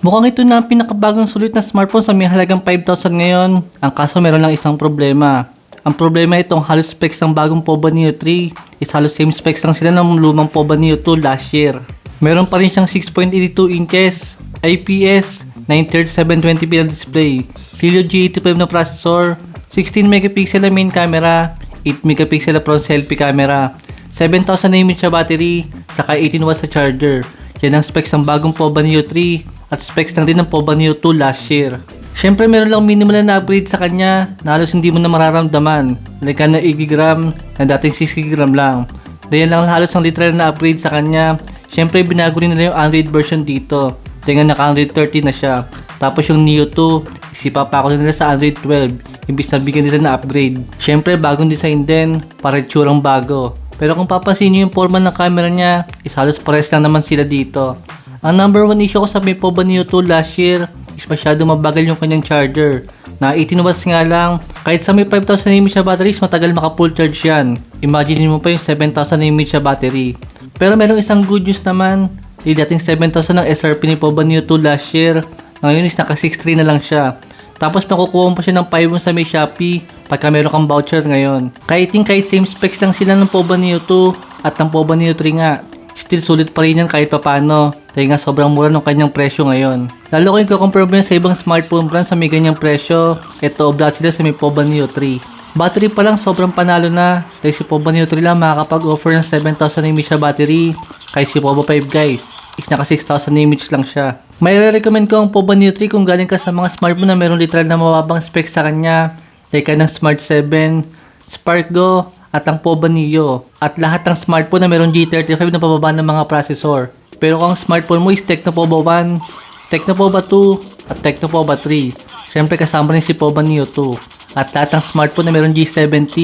Mukhang ito na ang pinakabagong sulit na smartphone sa may halagang 5,000 ngayon. Ang kaso meron lang isang problema. Ang problema itong halos specs ng bagong Povo Neo 3 is halos same specs lang sila ng lumang Povo Neo 2 last year. Meron pa rin siyang 6.82 inches, IPS, 93720p na display, Helio G85 na processor, 16 megapixel na main camera, 8 megapixel na front selfie camera, 7,000 mAh battery, saka 18 watts na charger. Yan ang specs ng bagong Povo Neo 3 at specs lang din ng Povo Neo 2 last year. Siyempre meron lang minimal na upgrade sa kanya na halos hindi mo na mararamdaman. Like na 80 gram na dating 60 gram lang. Dahil lang halos ang literal na upgrade sa kanya. Siyempre binago rin nila yung Android version dito. Nga naka Android 13 na siya. Tapos yung Neo 2, isipa pa ako nila sa Android 12. Imbis na bigyan nila na upgrade. Siyempre bagong design din, para itsurang bago. Pero kung papansin nyo yung forma ng camera niya, is halos pares lang naman sila dito. Ang number one issue ko sa Povo Neo 2 last year is masyado mabagal yung kanyang charger. Na 18 watts nga lang, kahit sa may 5,000 mAh batteries, matagal maka full charge yan. Imagine mo pa yung 7,000 mAh battery. Pero merong isang good news naman, di dating 7,000 ng SRP ni Povo Neo 2 last year, ngayon is naka 6,3 na lang siya. Tapos makukuha mo pa siya ng 5 mo sa may Shopee pagka meron kang voucher ngayon. Kahit yung kahit same specs lang sila ng Povo Neo 2 at ng Povo Neo 3 nga, still sulit pa rin yan kahit papano. Dahil nga sobrang mura ng kanyang presyo ngayon. Lalo ko yung kukumpare mo sa ibang smartphone brand sa may ganyang presyo. Ito, oblat sila sa may Povo Neo 3. Battery pa lang sobrang panalo na. Dahil si Povo Neo 3 lang makakapag-offer ng 7,000 mAh battery. Kaya si Povo 5 guys, is naka 6,000 mAh lang siya. May recommend ko ang Povo Neo 3 kung galing ka sa mga smartphone na meron literal na mababang specs sa kanya. Like ng Smart 7, Spark Go, at ang Povo Neo. At lahat ng smartphone na meron G35 na pababa ng mga processor. Pero kung ang smartphone mo is Tecno Povo 1, Tecno Povo 2, at Tecno Povo 3, syempre kasama rin si Povo Neo 2. At lahat ng smartphone na meron G70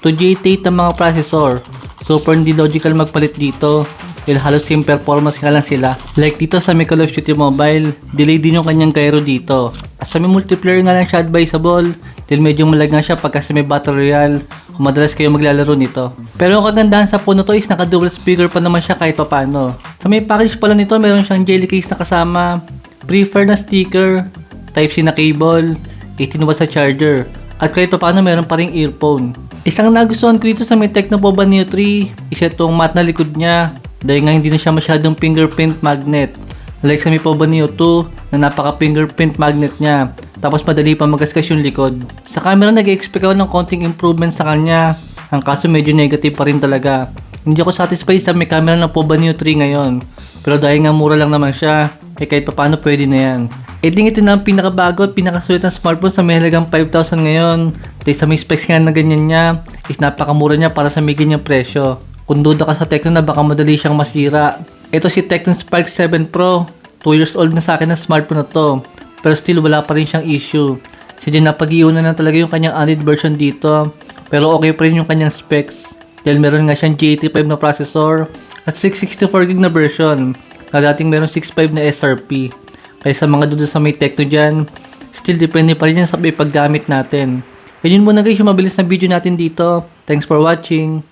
to G88 ng mga processor. Super hindi logical magpalit dito. Dahil halos same performance nga lang sila. Like dito sa Call of Mobile, delay din yung kanyang gyro dito. At sa may multiplayer nga lang siya advisable, dahil medyo malag nga siya pagka sa may Battle Royale, kung madalas kayo maglalaro nito. Pero ang kagandahan sa na to is naka dual speaker pa naman siya kahit papano. Sa may package pala nito, meron siyang jelly case na kasama, prefer na sticker, Type-C na cable, 18 watts sa charger, at kahit paano meron pa ring earphone. Isang nagustuhan ko dito sa may Tecno Povo Neo 3 is itong matte na likod niya dahil nga hindi na siya masyadong fingerprint magnet. Like sa may Povo Neo 2 na napaka fingerprint magnet niya. Tapos madali pa magasgas yung likod. Sa camera nag-expect ako ng konting improvement sa kanya. Ang kaso medyo negative pa rin talaga. Hindi ako satisfied sa may camera ng Povo Neo 3 ngayon. Pero dahil nga mura lang naman siya, eh kahit paano pwede na yan. E ding ito na ang pinakabago at pinakasulit na smartphone sa may halagang 5,000 ngayon. Dahil sa may specs nga na ganyan niya, is napakamura niya para sa may ganyang presyo. Kung duda ka sa Tecno na baka madali siyang masira. Ito si Tecno Spark 7 Pro. 2 years old na sa akin ang smartphone na to. Pero still wala pa rin siyang issue. Sige napag-iunan na talaga yung kanyang Android version dito. Pero okay pa rin yung kanyang specs. Dahil meron nga siyang G85 na processor at 664GB na version. Na dating meron 65 na SRP. Kaya sa mga duda sa may Tecno dyan, still depende pa rin yan sa paggamit natin. Ganyan muna guys yung mabilis na video natin dito. Thanks for watching.